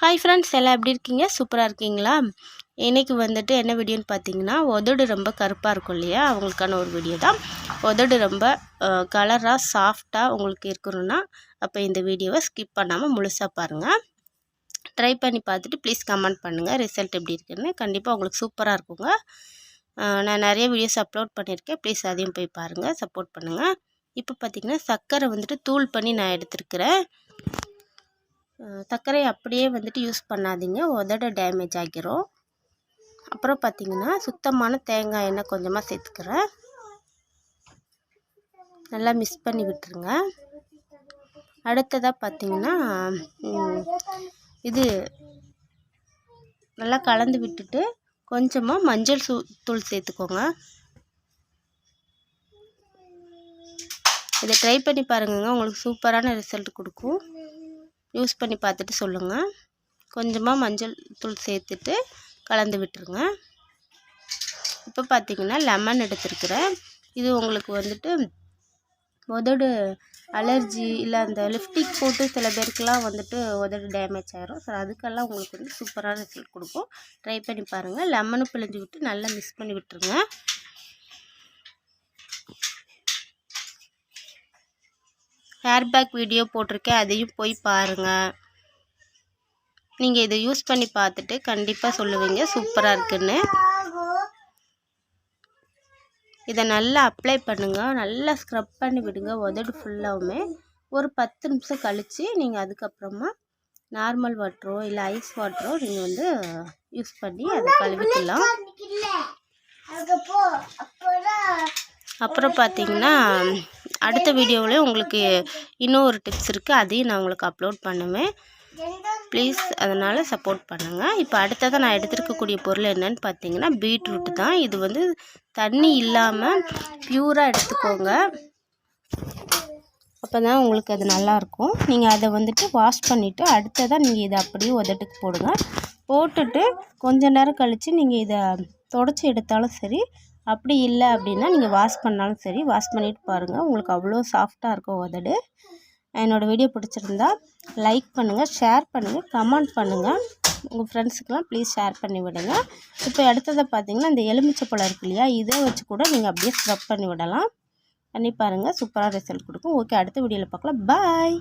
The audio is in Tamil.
ஹாய் ஃப்ரெண்ட்ஸ் எல்லாம் எப்படி இருக்கீங்க? சூப்பராக இருக்கீங்களா? இன்றைக்கி வந்துட்டு என்ன வீடியோன்னு பார்த்தீங்கன்னா உதடு ரொம்ப கருப்பாக இருக்கும் இல்லையா? அவங்களுக்கான ஒரு வீடியோ தான். உதடு ரொம்ப கலராக சாஃப்டாக உங்களுக்கு இருக்கணும்னா அப்போ இந்த வீடியோவை ஸ்கிப் பண்ணாமல் முழுசாக பாருங்கள் ட்ரை பண்ணி பார்த்துட்டு ப்ளீஸ் கமெண்ட் பண்ணுங்கள் ரிசல்ட் எப்படி இருக்குன்னு கண்டிப்பாக உங்களுக்கு சூப்பராக இருக்குங்க. நான் நிறைய வீடியோஸ் அப்லோட் பண்ணியிருக்கேன். ப்ளீஸ் அதையும் போய் பாருங்கள் சப்போர்ட் பண்ணுங்கள் இப்போ பார்த்திங்கன்னா சர்க்கரை வந்துட்டு தூள் பண்ணி நான் எடுத்துருக்கிறேன். சர்க்கரை அப்படியே வந்துட்டு யூஸ் பண்ணாதீங்க. உதட டேமேஜ் ஆகிரும். அப்புறம் பார்த்திங்கன்னா சுத்தமான தேங்காய் எண்ணெய் கொஞ்சமாக சேர்த்துக்கிறேன். நல்லா மிக்ஸ் பண்ணி விட்டுருங்க. அடுத்ததாக பார்த்திங்கன்னா இது நல்லா கலந்து விட்டுட்டு கொஞ்சமாக மஞ்சள் சூ தூள் சேர்த்துக்கோங்க. இதை ட்ரை பண்ணி பாருங்க உங்களுக்கு சூப்பரான ரிசல்ட் கொடுக்கும். யூஸ் பண்ணி பார்த்துட்டு சொல்லுங்கள் கொஞ்சமாக மஞ்சள் தூள் சேர்த்துட்டு கலந்து விட்டுருங்க. இப்போ பார்த்திங்கன்னா லெமன் எடுத்துருக்குறேன். இது உங்களுக்கு வந்துட்டு உதடு அலர்ஜி இல்லை அந்த லிப்டிக் போட்டு சில பேருக்கெல்லாம் வந்துட்டு உதடு டேமேஜ் ஆகிரும் ஸோ அதுக்கெல்லாம் உங்களுக்கு வந்து சூப்பரான ரிசல்ட் கொடுக்கும். ட்ரை பண்ணி பாருங்கள் லெமனும் பிழிஞ்சு விட்டு நல்லா மிக்ஸ் பண்ணி விட்டுருங்க. ஹேர் பேக் வீடியோ போட்டிருக்கேன் அதையும் போய் பாருங்கள் நீங்கள் இதை யூஸ் பண்ணி பார்த்துட்டு கண்டிப்பாக சொல்லுவீங்க சூப்பராக இருக்குன்னு. இதை நல்லா அப்ளை பண்ணுங்கள் நல்லா ஸ்க்ரப் பண்ணி விடுங்க உதடு ஃபுல்லாகவுமே ஒரு பத்து நிமிஷம் கழித்து நீங்கள் அதுக்கப்புறமா நார்மல் வாட்டரோ இல்லை ஐஸ் வாட்டரோ நீங்கள் வந்து யூஸ் பண்ணி அதை கழுவிக்கலாம். அப்புறம் பார்த்தீங்கன்னா அடுத்த வீடியோவில் உங்களுக்கு இன்னும் ஒரு டிப்ஸ் இருக்குது அதையும் நான் உங்களுக்கு அப்லோட் பண்ணுவேன். ப்ளீஸ் அதனால் சப்போர்ட் பண்ணுங்கள் இப்போ அடுத்ததாக நான் எடுத்துருக்கக்கூடிய பொருள் என்னன்னு பார்த்தீங்கன்னா பீட்ரூட் தான். இது வந்து தண்ணி இல்லாமல் ப்யூராக எடுத்துக்கோங்க. அப்போ தான் உங்களுக்கு அது நல்லாயிருக்கும் நீங்கள் அதை வந்துட்டு வாஷ் பண்ணிவிட்டு அடுத்ததாக நீங்கள் இதை அப்படியே உதட்டுக்கு போடுங்க. போட்டுட்டு கொஞ்ச நேரம் கழித்து நீங்கள் இதை தொடச்சி எடுத்தாலும் சரி அப்படி இல்லை அப்படின்னா நீங்கள் வாஷ் பண்ணாலும் சரி வாஷ் பண்ணிவிட்டு பாருங்கள் உங்களுக்கு அவ்வளோ சாஃப்டாக இருக்கும் உதடு. என்னோடய வீடியோ பிடிச்சிருந்தா லைக் பண்ணுங்கள் ஷேர் பண்ணுங்கள் கமெண்ட் பண்ணுங்கள் உங்கள் ஃப்ரெண்ட்ஸுக்கெலாம் ப்ளீஸ் ஷேர் பண்ணி விடுங்க. இப்போ அடுத்ததை பார்த்தீங்கன்னா இந்த எலுமிச்சை பழம் இருக்கு இல்லையா இதை வச்சு கூட நீங்கள் அப்படியே ஸ்க்ரப் பண்ணி விடலாம். பண்ணி பாருங்கள் சூப்பராக ரிசல்ட் கொடுக்கும். ஓகே அடுத்த வீடியோவில் பார்க்கலாம். பாய்